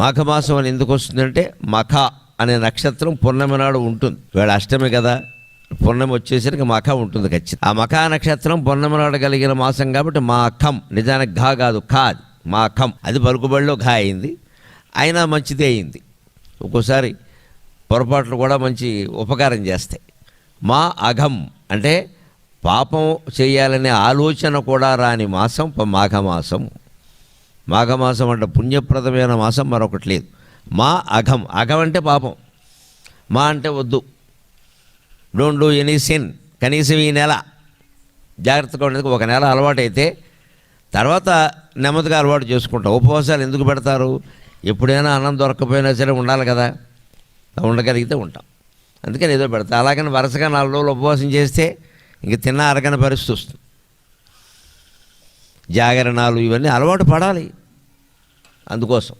మాఘమాసం అని ఎందుకు వస్తుందంటే మఖ అనే నక్షత్రం పూర్ణమి నాడు ఉంటుంది. వేళ అష్టమి కదా పూర్ణమి వచ్చేసరికి మఖ ఉంటుంది ఖచ్చితంగా. ఆ మఖా నక్షత్రం పూర్ణమి నాడు కలిగిన మాసం కాబట్టి మా ఖం నిజానికి ఘా కాదు ఖా మా ఖం అది పలుకుబడిలో ఘా అయింది అయినా మంచిదే అయింది. ఒక్కోసారి పొరపాట్లు కూడా మంచి ఉపకారం చేస్తాయి. మా అఘం అంటే పాపం చేయాలనే ఆలోచన కూడా రాని మాసం మాఘమాసం. మాఘమాసం అంటే పుణ్యప్రదమైన మాసం మరొకటి లేదు. మా అఘం అఘం అంటే పాపం. మా అంటే వద్దు. డోంట్ డూ ఎనీ సిన్ కనీసం ఈ నెల జాగ్రత్తగా ఉండేది ఒక నెల అలవాటైతే తర్వాత నెమ్మదిగా అలవాటు చేసుకుంటాం. ఉపవాసాలు ఎందుకు పెడతారు? ఎప్పుడైనా అన్నం దొరకకపోయినా సరే ఉండాలి కదా. ఉండగలిగితే ఉంటాం. అందుకని ఏదో పెడతా. అలాగని వరుసగా నాలుగు రోజులు ఉపవాసం చేస్తే ఇంక తిన్న అరగని పరిస్థితి వస్తుంది. జాగరణాలు ఇవన్నీ అలవాటు పడాలి. అందుకోసం.